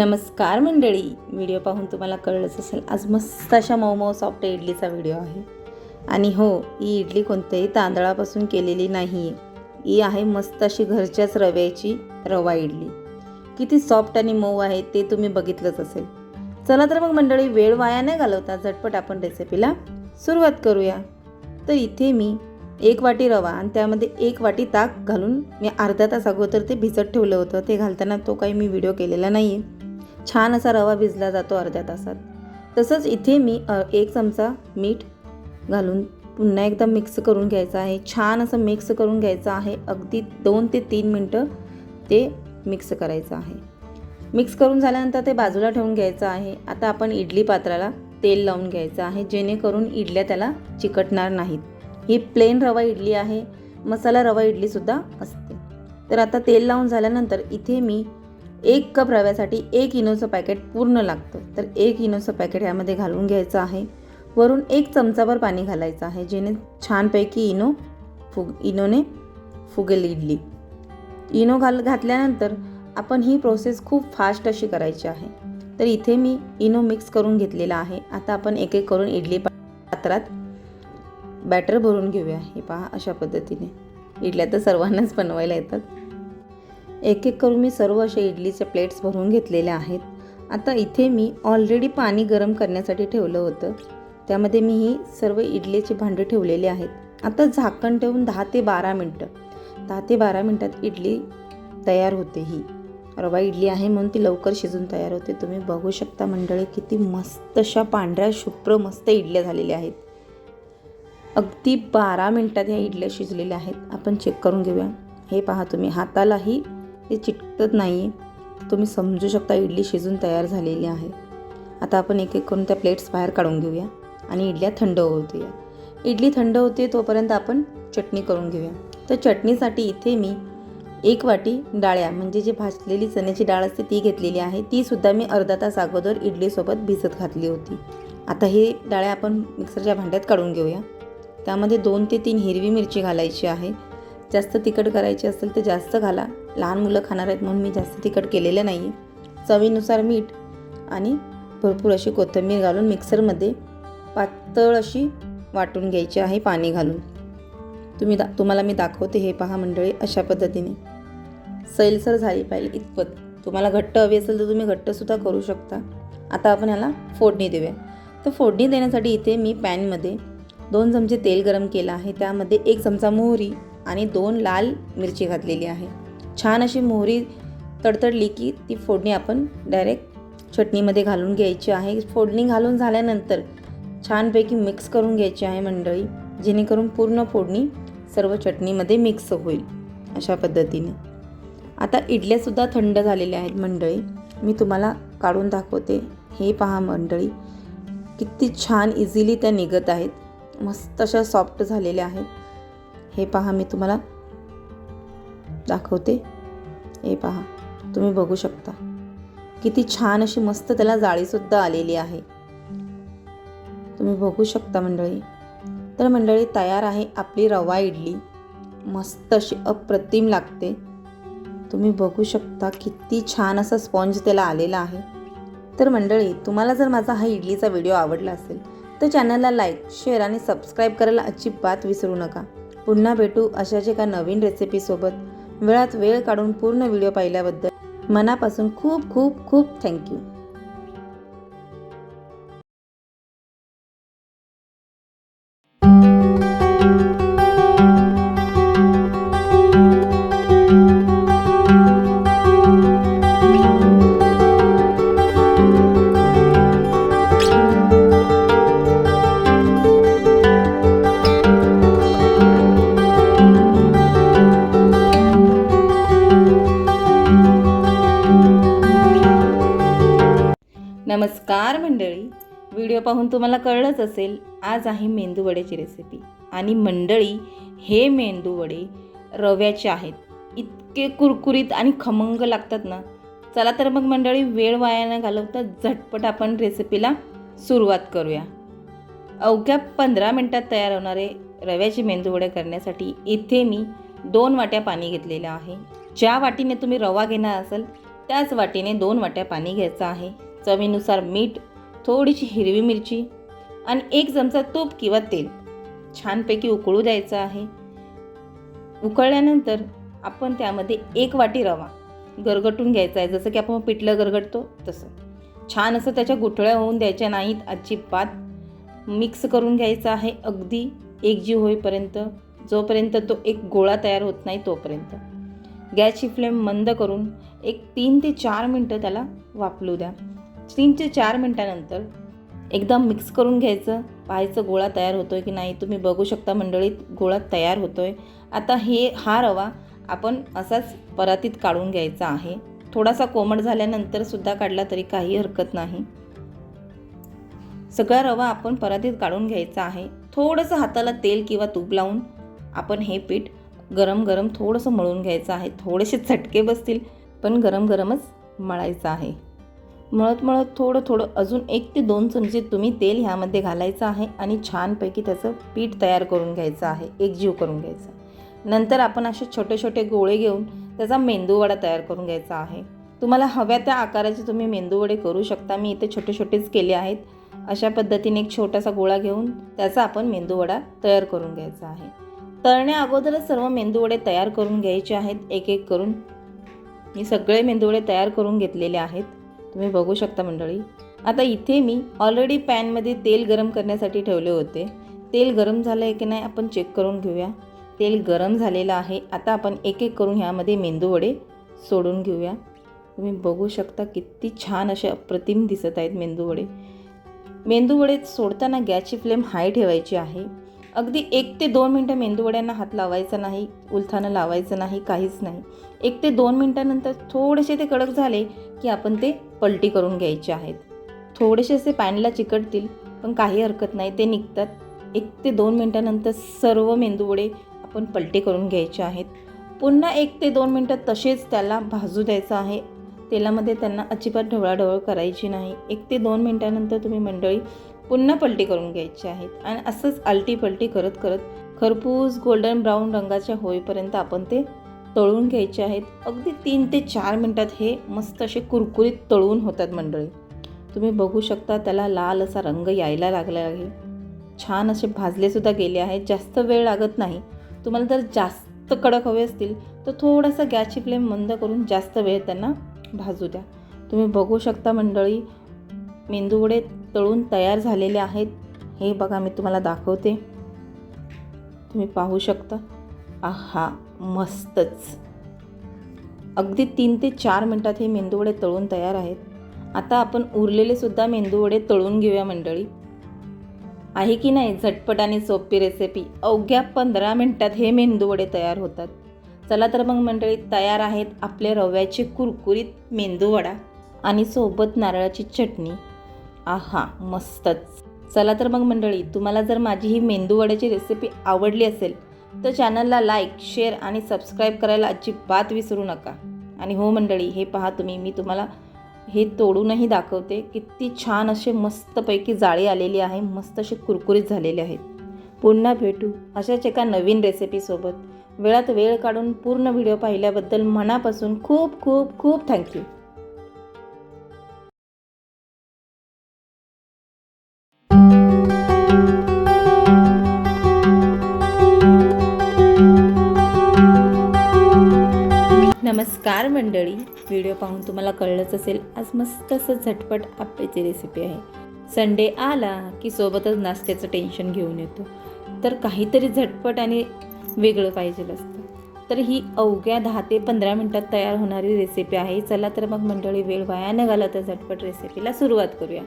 नमस्कार मंडळी. व्हिडिओ पाहून तुम्हाला कळलंच असेल आज मस्त अशा मऊ मऊ सॉफ्ट इडलीचा व्हिडिओ आहे. आणि हो ही इडली कोणत्याही तांदळापासून केलेली नाही आहे ही आहे मस्त अशी घरच्याच रव्याची रवा इडली. किती सॉफ्ट आणि मऊ आहे ते तुम्ही बघितलंच असेल. चला तर मग मंडळी वेळ वाया नाही घालवता झटपट आपण रेसिपीला सुरुवात करूया. तर इथे मी एक वाटी रवा आणि त्यामध्ये एक वाटी ताक घालून मी अर्धा तास अगोदर ते भिजत ठेवलं होतं. ते घालताना तो काही मी व्हिडिओ केलेला नाही आहे छान असा रवा भिजला जातो अर्ध्या तासात. तसंच इथे मी एक चमचा मीठ घालून पुन्हा एकदा मिक्स करून घ्यायचं आहे. छान असं मिक्स करून घ्यायचं आहे. अगदी दोन ते तीन मिनटं ते मिक्स करायचं आहे. मिक्स करून झाल्यानंतर ते बाजूला ठेवून घ्यायचं आहे. आता आपण इडली पात्राला तेल लावून घ्यायचं आहे जेणेकरून इडल्या त्याला चिकटणार नाहीत. ही प्लेन रवा इडली आहे. मसाला रवा इडलीसुद्धा असते. तर आता तेल लावून झाल्यानंतर इथे मी एक कप रव्यासाठी एक इनोचं पॅकेट पूर्ण लागतं. तर एक इनोचं पॅकेट यामध्ये घालून घ्यायचं आहे. वरून एक चमचाभर पाणी घालायचं आहे जेणे छानपैकी इनो फुग इनोने फुगेल इडली. इनो घाल घातल्यानंतर आपण ही प्रोसेस खूप फास्ट अशी करायची आहे. तर इथे मी इनो मिक्स करून घेतलेला आहे. आता आपण एक एक करून इडली पात्रात बॅटर भरून घेऊया. हे पहा अशा पद्धतीने. इडल्या तर सर्वांनाच बनवायला येतात. एक एक करून मी सर्व असे इडलीचे प्लेट्स भरून घेतलेल्या आहेत. आता इथे मी ऑलरेडी पाणी गरम करण्यासाठी ठेवलं होतं. त्यामध्ये मी ही सर्व इडलीचे भांडे ठेवलेले आहेत. आता झाकण ठेवून दहा ते बारा मिनटं. दहा ते बारा मिनटात इडली तयार होते ही. रवा इडली आहे म्हणून ती लवकर शिजून तयार होते. तुम्ही बघू शकता मंडळी किती मस्त अशा पांढऱ्या शुभ्र मस्त इडल्या झालेल्या आहेत. अगदी बारा मिनटात ह्या इडल्या शिजलेल्या आहेत. आपण चेक करून घेऊया. हे पहा तुम्ही हातालाही ते चिटकत नाही आहे तुम्ही समजू शकता इडली शिजून तयार झालेली आहे. आता आपण एक एक करून त्या प्लेट्स बाहेर काढून घेऊया आणि इडल्या थंड होऊ इडली थंड होते तोपर्यंत आपण चटणी करून घेऊया. तर चटणीसाठी इथे मी एक वाटी डाळ्या म्हणजे जी भाजलेली चण्याची डाळ असते ती घेतलेली आहे. तीसुद्धा मी अर्धा तास अगोदर इडलीसोबत भिजत घातली होती. आता हे डाळ्या आपण मिक्सरच्या भांड्यात काढून घेऊया. त्यामध्ये दोन ते तीन हिरवी मिरची घालायची आहे. जास्त तिखट करायची असेल तर जास्त घाला. लहान मुलं खाणार आहेत म्हणून मी जास्त तिखट केलेलं नाही आहे चवीनुसार मीठ आणि भरपूर अशी कोथिंबीर घालून मिक्सरमध्ये पातळ अशी वाटून घ्यायची आहे पाणी घालून. तुम्ही दा तुम्हाला मी दाखवते हे पहा मंडळी अशा पद्धतीने. सैलसर झाली पाहिजे इतपत. तुम्हाला घट्ट हवी असेल तर तुम्ही घट्टसुद्धा करू शकता. आता आपण ह्याला फोडणी देऊया. तर फोडणी देण्यासाठी इथे मी पॅनमध्ये दोन चमचे तेल गरम केलं आहे. त्यामध्ये एक चमचा मोहरी आणि दोन लाल मिरची घातलेली आहे. छान अशी मोहरी तडतडली की ती फोडणी आपण डायरेक्ट चटणीमध्ये घालून घ्यायची आहे. फोडणी घालून झाल्यानंतर छानपैकी मिक्स करून घ्यायची आहे मंडळी जेणेकरून पूर्ण फोडणी सर्व चटणीमध्ये मिक्स होईल अशा पद्धतीने. आता इडल्यासुद्धा थंड झालेल्या आहेत मंडळी. मी तुम्हाला काढून दाखवते. हे पहा मंडळी किती छान इझिली त्या निघत आहेत. मस्त अशा सॉफ्ट झालेल्या आहेत. हे पहा मी तुम्हाला दाखवते. हे पहा तुम्ही बघू शकता. किती छान अशी मस्त त्याला जाळीसुद्धा आलेली आहे. तुम्ही बघू शकता मंडळी. तर मंडळी तयार आहे आपली रवा इडली. मस्त अशी अप्रतिम लागते. तुम्ही बघू शकता किती छान असा स्पॉन्ज त्याला आलेला आहे. तर मंडळी तुम्हाला जर माझा हा इडलीचा व्हिडिओ आवडला असेल तर चॅनलला लाईक शेअर आणि सबस्क्राईब करायला अजिबात विसरू नका. पुन्हा भेटू अशाच एका नवीन रेसिपीसोबत वेळात वेळ काढून पूर्ण व्हिडिओ पाहिल्याबद्दल मनापासून खूप खूप खूप थँक्यू. व्हिडिओ पाहून तुम्हाला कळलंच असेल आज आहे मेंदू वड्याची रेसिपी आणि मंडळी हे मेंदू वडे रव्याचे आहेत. इतके कुरकुरीत आणि खमंग लागतात ना. चला तर मग मंडळी वेळ वाया न घालवता झटपट आपण रेसिपीला सुरुवात करूया. अवघ्या पंधरा मिनटात तयार होणारे रव्याचे मेंदू वडे करण्यासाठी इथे मी दोन वाट्या पाणी घेतलेलं आहे. ज्या वाटीने तुम्ही रवा घेणार असाल त्याच वाटीने दोन वाट्या पाणी घ्यायचं आहे. चवीनुसार मीठ थोडीशी हिरवी मिरची आणि एक चमचा तूप किंवा तेल. छानपैकी उकळू द्यायचं आहे. उकळल्यानंतर आपण त्यामध्ये एक वाटी रवा गरगटून घ्यायचा आहे. जसं की आपण पिठलं गरगटतो तसं. छान असं त्याच्या गुठळ्या होऊन द्यायच्या नाहीत अजिबात. मिक्स करून घ्यायचं आहे. अगदी एकजीव होईपर्यंत जोपर्यंत तो एक गोळा तयार होत नाही तोपर्यंत. गॅसची फ्लेम मंद करून एक तीन ते चार मिनटं त्याला वापलू द्या. तीन ते चार मिनटानंतर एकदम मिक्स करून घ्यायचं. पाहायचं गोळा तयार होतो आहे की नाही तुम्ही बघू शकता मंडळीत गोळा तयार होतो आहे आता हे हा रवा आपण असाच परातीत काढून घ्यायचा आहे. थोडासा कोमट झाल्यानंतर सुद्धा काढला तरी काही हरकत नाही. सगळा रवा आपण परातीत काढून घ्यायचा आहे. थोडंसं हाताला तेल किंवा तूप लावून आपण हे पीठ गरम गरम थोडंसं मळून घ्यायचं आहे. थोडेसे चटके बसतील पण गरम गरमच मळायचं आहे. मळत मळत थोडं थोडं अजून एक ते दोन चमचे तुम्ही तेल ह्यामध्ये घालायचं आहे आणि छानपैकी त्याचं पीठ तयार करून घ्यायचं आहे. एकजीव करून घ्यायचा. नंतर आपण असे छोटे छोटे गोळे घेऊन त्याचा मेंदूवडा तयार करून घ्यायचा आहे. तुम्हाला हव्या त्या आकाराचे तुम्ही मेंदूवडे करू शकता. मी इथे छोटे छोटेच केले आहेत. अशा पद्धतीने एक छोटासा गोळा घेऊन त्याचा आपण मेंदूवडा तयार करून घ्यायचा आहे. तळण्या अगोदरच सर्व मेंदूवडे तयार करून घ्यायचे आहेत. एक एक करून मी सगळे मेंदूवडे तयार करून घेतलेले आहेत. तुम्ही बघू शकता मंडळी. आता इथे मी ऑलरेडी पॅनमध्ये तेल गरम करण्यासाठी ठेवले होते. तेल गरम झालं आहे की नाही आपण चेक करून घेऊया. तेल गरम झालेलं आहे. आता आपण एक एक करून ह्यामध्ये मेंदूवडे सोडून घेऊया. तुम्ही बघू शकता किती छान असे अप्रतिम दिसत आहेत मेंदूवडे मेंदूवडे सोडताना गॅसची फ्लेम हाय ठेवायची आहे. अगदी एक ते दोन मिनटं मेंदूवड्यांना हात लावायचा नाही उलथानं लावायचं नाही काहीच नाही. एक ते दोन मिनटानंतर थोडेसे ते कडक झाले की आपण ते पलटी करून घ्यायचे आहेत. थोडेसे असे पॅनला चिकटतील पण काही हरकत नाही ते निघतात. एक ते दोन मिनटानंतर सर्व मेंदूवडे आपण पलटी करून घ्यायचे आहेत. पुन्हा एक ते दोन मिनटं तसेच त्याला भाजू द्यायचं आहे. तेलामध्ये त्यांना अजिबात ढवळाढवळ करायची नाही. एक ते दोन मिनटानंतर तुम्ही मंडळी पुन्हा पलटी करून घ्यायची आहेत. आणि असंच आलटी पलटी करत करत खरपूस गोल्डन ब्राऊन रंगाच्या होईपर्यंत आपण ते तळून घ्यायचे आहेत. अगदी तीन ते चार मिनटात हे मस्त असे कुरकुरीत तळून होतात मंडळी. तुम्ही बघू शकता त्याला लाल असा रंग यायला लागला आहे. छान असे भाजलेसुद्धा गेले आहेत. जास्त वेळ लागत नाही. तुम्हाला जर जास्त कडक हवे असतील तर थोडासा गॅसची फ्लेम मंद करून जास्त वेळ त्यांना भाजू द्या. तुम्ही बघू शकता मंडळी मेंदूवडे तळून तयार झालेले आहेत हे बघा मी तुम्हाला दाखवते. तुम्ही पाहू शकता. आहा मस्तच. अगदी तीन ते चार मिनटात हे मेंदूवडे तळून तयार आहेत. आता आपण उरलेलेसुद्धा मेंदूवडे तळून घेऊया मंडळी. आहे की नाही झटपट आणि सोपी रेसिपी अवघ्या पंधरा मिनटात हे मेंदूवडे तयार होतात. चला तर मग मंडळी तयार आहेत आपले रव्याचे कुरकुरीत मेंदूवडा आणि सोबत नारळाची चटणी. आहा मस्तच. चला तर मग मंडळी तुम्हाला जर माझी ही मेंदूवड्याची रेसिपी आवडली असेल तर चॅनलला लाईक शेअर आणि सबस्क्राईब करायला अजिबात विसरू नका. आणि हो मंडळी हे पहा तुम्ही मी तुम्हाला हे तोडूनही दाखवते किती छान असे मस्तपैकी जाळी आलेली आहे मस्त असे कुरकुरीत झालेले आहेत. पुन्हा भेटू अशाच एका नवीन रेसिपीसोबत वेळात वेळ काढून पूर्ण व्हिडिओ पाहिल्याबद्दल मनापासून खूप खूप खूप थँक्यू नमस्कार मंडळी. व्हिडिओ पाहून तुम्हाला कळलंच असेल आज मस्त असं झटपट आप्प्याची रेसिपी आहे. संडे आला की सोबतच नाश्त्याचं टेन्शन घेऊन येतो. तर काहीतरी झटपट आणि वेगळं पाहिजे असतं. तर ही अवघ्या दहा ते पंधरा मिनटात तयार होणारी रेसिपी आहे. चला तर मग मंडळी वेळ वाया न तर झटपट रेसिपीला सुरुवात करूया.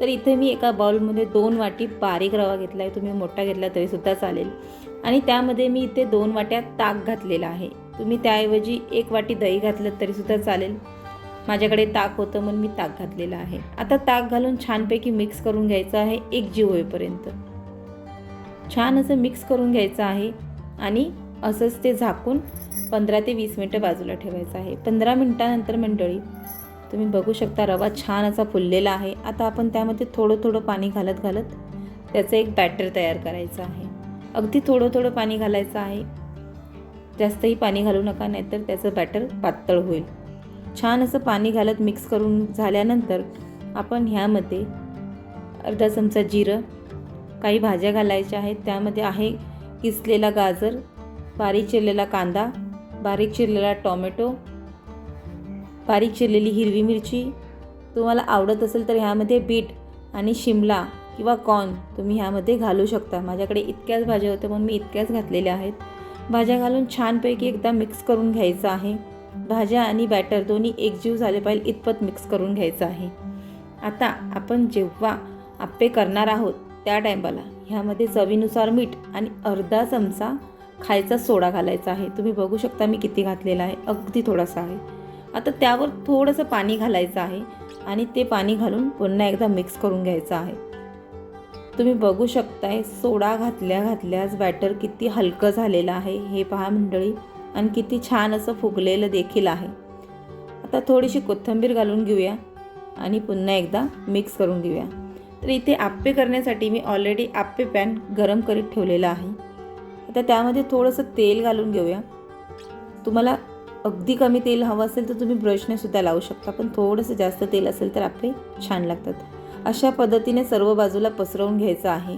तर इथे मी एका बाउलमध्ये दोन वाटी बारीक रवा घेतला आहे तुम्ही मोठा घेतला तरीसुद्धा चालेल. आणि त्यामध्ये मी इथे दोन वाट्या ताक घातलेला आहे. तुम्ही त्याऐवजी एक वाटी दही घातलं तरीसुद्धा चालेल. माझ्याकडे ताक होतं म्हणून मी ताक घातलेलं आहे. आता ताक घालून छानपैकी मिक्स करून घ्यायचं आहे एक जीव होईपर्यंत. छान असं मिक्स करून घ्यायचं आहे आणि असंच ते झाकून पंधरा ते वीस मिनटं बाजूला ठेवायचं आहे. पंधरा मिनटानंतर मंडळी तुम्ही बघू शकता रवा छान असा फुललेला आहे. आता आपण त्यामध्ये थोडं थोडं पाणी घालत घालत त्याचं एक बॅटर तयार करायचं आहे. अगदी थोडं थोडं पाणी घालायचं आहे. जास्तही पाणी घालू नका नाहीतर त्याचं बॅटर पातळ होईल. छान असं पाणी घालत मिक्स करून झाल्यानंतर आपण ह्यामध्ये अर्धा चमचा जिरं काही भाज्या घालायच्या आहेत त्यामध्ये आहे किसलेला गाजर बारीक चिरलेला कांदा बारीक चिरलेला टॉमॅटो बारीक चिरलेली हिरवी मिरची. तुम्हाला आवडत असेल तर ह्यामध्ये बीट आणि शिमला किंवा कॉर्न तुम्ही ह्यामध्ये घालू शकता. माझ्याकडे इतक्याच भाज्या होत्या म्हणून मी इतक्याच घातलेल्या आहेत. भाज्या घालून छानपैकी एकदा मिक्स करून घ्यायचं आहे. भाज्या आणि बॅटर दोन्ही एकजीव झाले पाहिजे इतपत मिक्स करून घ्यायचं आहे. आता आपण जेव्हा आप्पे करणार आहोत त्या टायमाला ह्यामध्ये चवीनुसार मीठ आणि अर्धा चमचा खायचा सोडा घालायचा आहे. तुम्ही बघू शकता मी किती घातलेला आहे अगदी थोडासा आहे. आता त्यावर थोडंसं पाणी घालायचं आहे आणि ते पाणी घालून पुन्हा एकदा मिक्स करून घ्यायचं आहे. तुम्ही बघू शकताय सोडा घातल्या घातल्याच बॅटर किती हलकं झालेलं आहे. हे पहा मंडळी आणि किती छान असं फुगलेलं देखील आहे. आता थोडीशी कोथिंबीर घालून घेऊया आणि पुन्हा एकदा मिक्स करून घेऊया. तर इथे आप्पे करण्यासाठी मी ऑलरेडी आप्पे पॅन गरम करीत ठेवलेलं आहे. आता त्यामध्ये थोडंसं तेल घालून घेऊया. तुम्हाला अगदी कमी तेल हवं असेल तर तुम्ही ब्रशने सुद्धा लावू शकता पण थोडंसं जास्त तेल असेल तर आप्पे छान लागतात. अशा पद्धतीने सर्व बाजूला पसरवून घ्यायचं आहे.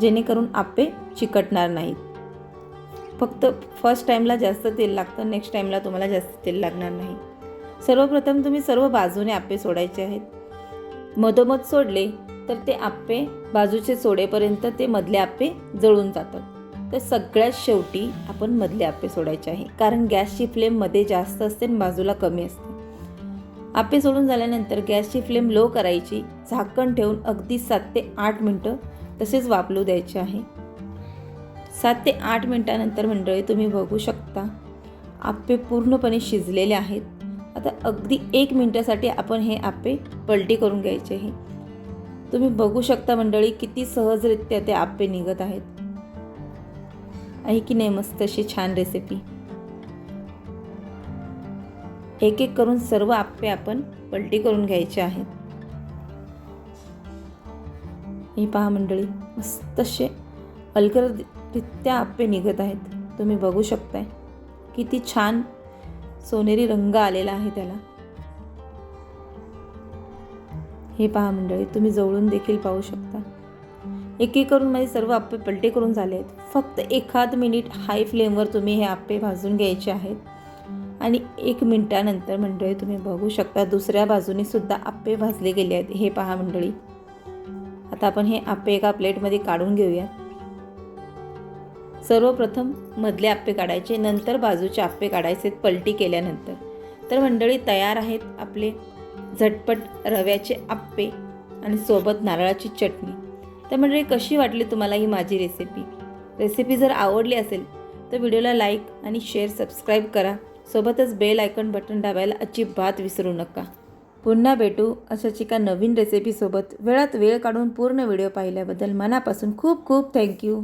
जेणेकरून आप्पे चिकटणार नाहीत. फक्त फर्स्ट टाईमला जास्त तेल लागतं नेक्स्ट टाईमला तुम्हाला जास्त तेल लागणार नाही. सर्वप्रथम तुम्ही सर्व बाजूने आप्पे सोडायचे आहेत. मधोमध सोडले तर ते आप्पे बाजूचे सोडेपर्यंत ते मधले आप्पे जळून जातात. तर सगळ्यात शेवटी आपण मधले आप्पे सोडायचे आहे. कारण गॅसची फ्लेममध्ये जास्त असते आणि बाजूला कमी असते. आप्पे सोडून झाल्यानंतर गॅसची फ्लेम लो करायची झाकण ठेवून अगदी सात ते आठ मिनटं तसेच वापलू द्यायचे आहे. सात ते आठ मिनटानंतर मंडळी तुम्ही बघू शकता आप्पे पूर्णपणे शिजलेले आहेत. आता अगदी एक मिनटासाठी आपण हे आप्पे पलटी करून घ्यायचे आहे. तुम्ही बघू शकता मंडळी किती सहजरित्या ते आप्पे निघत आहेत. आहे की नाही मस्त अशी छान रेसिपी एक एक करून सर्व आप्पे आपण पलटी करून घ्यायचे आहेत. ही पहा मंडळी मस्त असे आप्पे निघत आहेत. तुम्ही बघू शकताय. किती छान सोनेरी रंग आलेला आहे त्याला. हे पहा मंडळी तुम्ही जवळून देखील पाहू शकता. एक एक करून माझे सर्व आप्पे पलटे करून झाले आहेत. फक्त एखाद मिनिट हाय फ्लेमवर तुम्ही हे आप्पे भाजून घ्यायचे आहेत. आणि एक मिनटानंतर मंडळी तुम्ही बघू शकता दुसऱ्या बाजूने सुद्धा आप्पे भाजले गेले आहेत. हे पहा मंडळी. आता आपण हे आप्पे एका प्लेटमध्ये काढून घेऊया सर्वप्रथम मधले आप्पे काढायचे नंतर बाजूचे आप्पे काढायचे पलटी केल्यानंतर. तर मंडळी तयार आहेत आपले झटपट रव्याचे आप्पे आणि सोबत नारळाची चटणी. तर मंडळी कशी वाटली तुम्हाला ही माझी रेसिपी रेसिपी जर आवडली असेल तर व्हिडिओला लाईक आणि शेअर सबस्क्राईब करा. सोबतच बेल आयकॉन बटन दाबायला अजिबात विसरू नका. पुन्हा भेटू अशाच एका नवीन रेसिपीसोबत वेळात वेळ काढून पूर्ण व्हिडिओ पाहिल्याबद्दल मनापासून खूप खूप थँक्यू